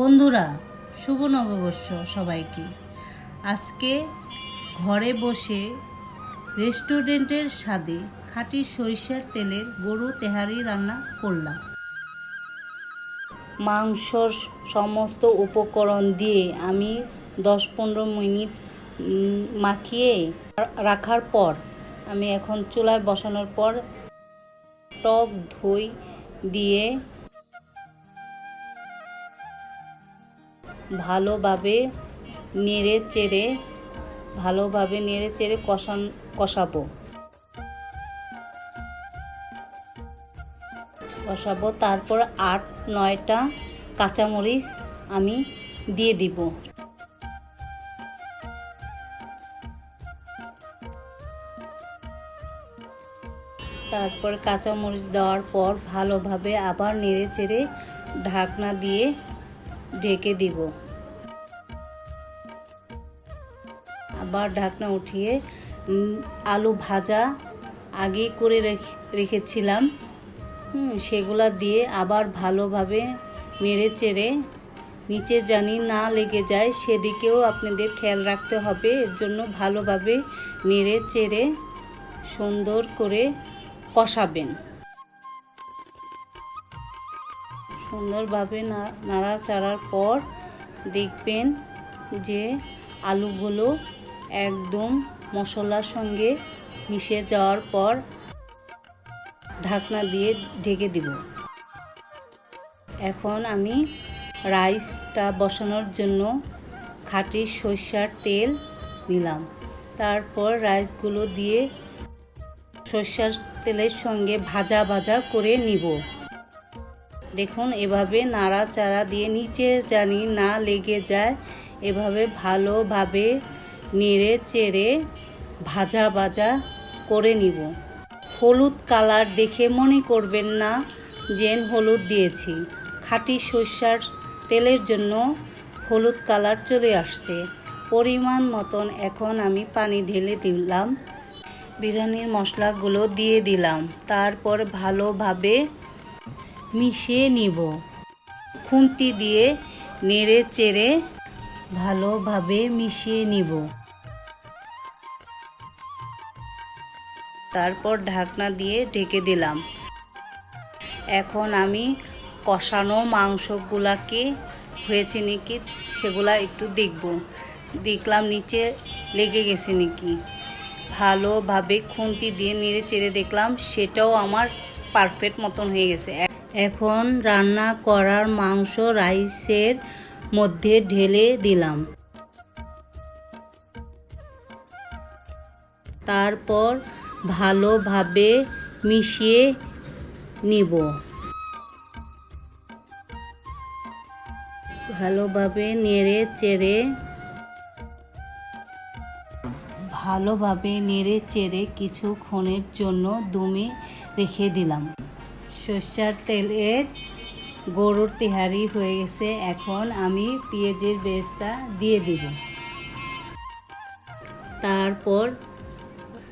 বন্ধুরা, শুভ নববর্ষ সবাইকে। আজকে ঘরে বসে রেস্টুরেন্টের স্বাদে খাঁটি সরিষার তেলের গরু তেহারি রান্না করলাম। মাংসর সমস্ত উপকরণ দিয়ে আমি দশ পনেরো মিনিট মাখিয়ে রাখার পর, আমি এখন চুলায় বসানোর পর টক ধুই দিয়ে ভালোভাবে নেড়ে চেড়ে, ভালোভাবে নেড়ে চেড়ে কষান, কষাবো। কষাবো, তারপর আট, নয়টা কাঁচামরিচ আমি দিয়ে দিব। তারপর কাঁচামরিচ দেওয়ার পর ভালোভাবে আবার নেড়ে চেড়ে ঢাকনা দিয়ে ঢেকে দিব। আবার ঢাকনা উঠিয়ে আলু ভাজা আগে করে রেখ- রেখেছিলাম। সেগুলা দিয়ে আবার ভালোভাবে নেড়ে চেড়ে, নিচে জানি না লেগে যায়, সেদিকেও আপনাদের খেয়াল রাখতে হবে। এর জন্য ভালোভাবে নেড়ে চেড়ে সুন্দর করে কষাবেন। সুন্দরভাবে নাড়াচাড়ার পর দেখবেন যে আলুগুলো একদম মশলার সঙ্গে মিশে যাওয়ার পর ঢাকনা দিয়ে ঢেকে দিব। এখন আমি রাইসটা বসানোর জন্য খাঁটি সর্ষার তেল নিলাম। তারপর রাইসগুলো দিয়ে সর্ষার তেলের সঙ্গে ভাজা ভাজা করে নিব। দেখুন, এভাবে নাড়াচাড়া দিয়ে নিচে জানি না লেগে যায়, এভাবে ভালোভাবে নেড়ে চেড়ে ভাজা ভাজা করে নিব। হলুদ কালার দেখে মনে করবেন না যে হলুদ দিয়েছি। খাঁটি সর্ষার তেলের জন্য হলুদ কালার চলে আসছে। পরিমাণ মতন এখন আমি পানি ঢেলে দিলাম। বিরিয়ানির মশলাগুলো দিয়ে দিলাম। তারপর ভালোভাবে মিশিয়ে নিব। খুন্তি দিয়ে নেড়ে চেড়ে ভালোভাবে মিশিয়ে নিব। তারপর ঢাকনা দিয়ে ঢেকে দিলাম। এখন আমি কষানো মাংসগুলাকে হয়েছে নাকি সেগুলা একটু দেখব। দেখলাম নিচে লেগে গেছে নাকি। ভালোভাবে খুন্তি দিয়ে নেড়ে চেড়ে দেখলাম সেটাও আমার পারফেক্ট মতন হয়ে গেছে। এখন রান্না করার মাংস রাইসের মধ্যে ঢেলে দিলাম। তারপর ভালোভাবে মিশিয়ে নিব। ভালোভাবে নেড়ে চেড়ে ভালোভাবে নেড়ে চেড়ে কিছুক্ষণের জন্য দমে রেখে দিলাম। সর্ষার তেলের গরুর তেহারি হয়ে গেছে। এখন আমি পেঁয়াজের বেস্তা দিয়ে দিব। তারপর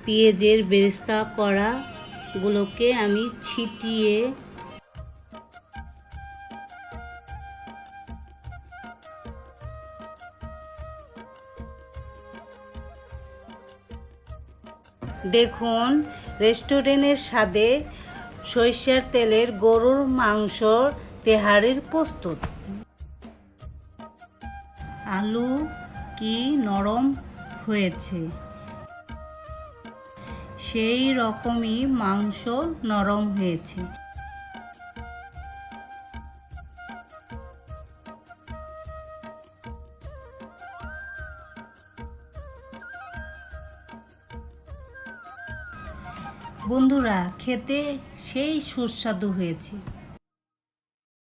পেঁয়াজের বেরেস্তা করাগুলোকে আমি ছিটিয়ে দেখুন রেস্টুরেন্টের স্বাদে সরিষার তেলের গরুর মাংস তেহারির প্রস্তুত। আলু কি নরম হয়েছে? সেই রকমই মাংস নরম হয়েছে। বন্ধুরা খেতে সেই সুস্বাদু হয়েছে।